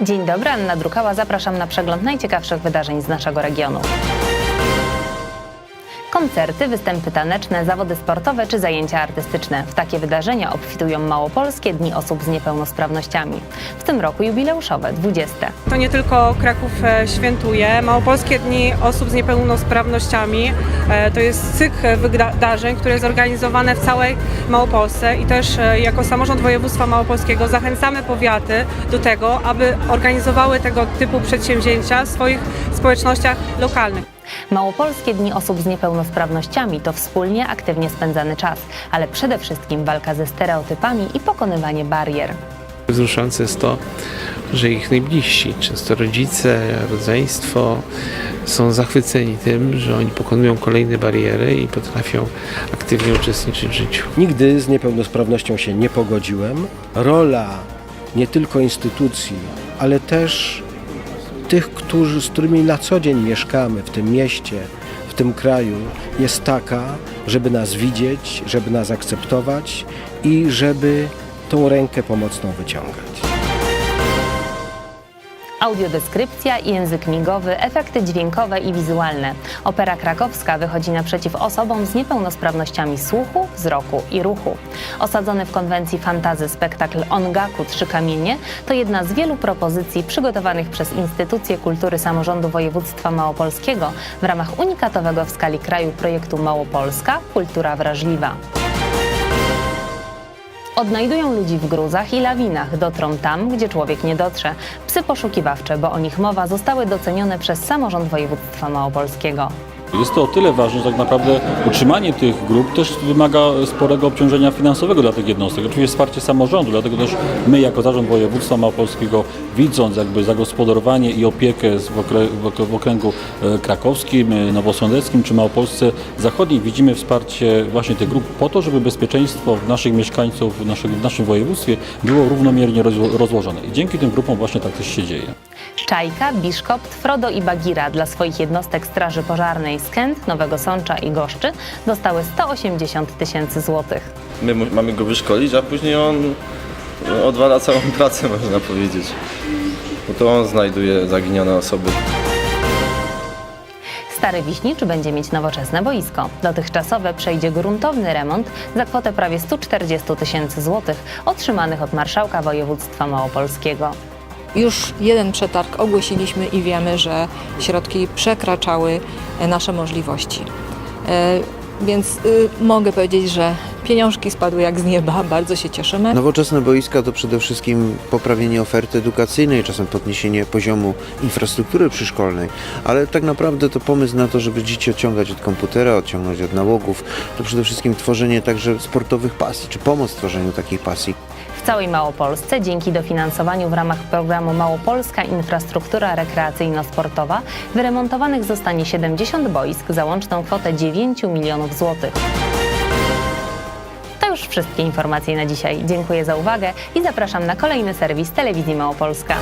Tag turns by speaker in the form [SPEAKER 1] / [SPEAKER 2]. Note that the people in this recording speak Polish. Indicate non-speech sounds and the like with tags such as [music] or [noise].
[SPEAKER 1] Dzień dobry, Anna Drukała. Zapraszam na przegląd najciekawszych wydarzeń z naszego regionu. Koncerty, występy taneczne, zawody sportowe czy zajęcia artystyczne. W takie wydarzenia obfitują małopolskie Dni Osób z Niepełnosprawnościami. W tym roku jubileuszowe, 20.
[SPEAKER 2] To nie tylko Kraków e, świętuje. Małopolskie Dni Osób z Niepełnosprawnościami e, to jest cykl wydarzeń, które jest zorganizowane w całej Małopolsce i też e, jako samorząd województwa małopolskiego zachęcamy powiaty do tego, aby organizowały tego typu przedsięwzięcia w swoich społecznościach lokalnych.
[SPEAKER 1] Małopolskie Dni Osób z Niepełnosprawnościami to wspólnie aktywnie spędzany czas, ale przede wszystkim walka ze stereotypami i pokonywanie barier.
[SPEAKER 3] Wzruszające jest to, że ich najbliżsi, często rodzice, rodzeństwo, są zachwyceni tym, że oni pokonują kolejne bariery i potrafią aktywnie uczestniczyć w życiu.
[SPEAKER 4] Nigdy z niepełnosprawnością się nie pogodziłem. Rola nie tylko instytucji, ale też tych, którzy, z którymi na co dzień mieszkamy w tym mieście, w tym kraju, jest taka, żeby nas widzieć, żeby nas akceptować i żeby tą rękę pomocną wyciągać.
[SPEAKER 1] Audiodeskrypcja, język migowy, efekty dźwiękowe i wizualne. Opera krakowska wychodzi naprzeciw osobom z niepełnosprawnościami słuchu, wzroku i ruchu. Osadzony w konwencji fantazy spektakl Ongaku Trzy Kamienie to jedna z wielu propozycji przygotowanych przez Instytucję Kultury Samorządu Województwa Małopolskiego w ramach unikatowego w skali kraju projektu Małopolska Kultura Wrażliwa. Odnajdują ludzi w gruzach i lawinach, dotrą tam, gdzie człowiek nie dotrze. Psy poszukiwawcze, bo o nich mowa, zostały docenione przez samorząd województwa małopolskiego.
[SPEAKER 5] Jest to o tyle ważne, że tak naprawdę utrzymanie tych grup też wymaga sporego obciążenia finansowego dla tych jednostek. Oczywiście wsparcie samorządu, dlatego też my jako Zarząd Województwa Małopolskiego widząc jakby zagospodarowanie i opiekę w, okrę, w ok- w okręgu e, krakowskim, e, nowosądeckim czy Małopolsce Zachodniej widzimy wsparcie właśnie tych grup po to, żeby bezpieczeństwo naszych mieszkańców w, naszych, w naszym województwie było równomiernie rozło- rozłożone. I dzięki tym grupom właśnie tak też się dzieje.
[SPEAKER 1] Czajka, Biszkopt, Frodo i Bagira dla swoich jednostek Straży Pożarnej z Kęt, Nowego Sącza i Goszczy dostały 180 tysięcy złotych.
[SPEAKER 6] My mu- mamy go wyszkolić, a później on odwala całą [laughs] pracę, można powiedzieć. Bo to on znajduje zaginione osoby.
[SPEAKER 1] Stary Wiśnicz będzie mieć nowoczesne boisko. Dotychczasowe przejdzie gruntowny remont za kwotę prawie 140 tysięcy złotych otrzymanych od marszałka województwa małopolskiego.
[SPEAKER 7] Już jeden przetarg ogłosiliśmy i wiemy, że środki przekraczały e, nasze możliwości. E, Więc y, mogę powiedzieć, że pieniążki spadły jak z nieba, [laughs] bardzo się cieszymy.
[SPEAKER 8] Nowoczesne boiska to przede wszystkim poprawienie oferty edukacyjnej, czasem podniesienie poziomu infrastruktury przyszkolnej, ale tak naprawdę to pomysł na to, żeby dzieci odciągać od komputera, odciągnąć od nałogów, to przede wszystkim tworzenie także sportowych pasji, czy pomoc w tworzeniu takich pasji.
[SPEAKER 1] Całej Małopolsce dzięki dofinansowaniu w ramach programu Małopolska Infrastruktura Rekreacyjno-Sportowa wyremontowanych zostanie 70 boisk za łączną kwotę 9 milionów złotych. To już wszystkie informacje na dzisiaj. Dziękuję za uwagę i zapraszam na kolejny serwis Telewizji Małopolska.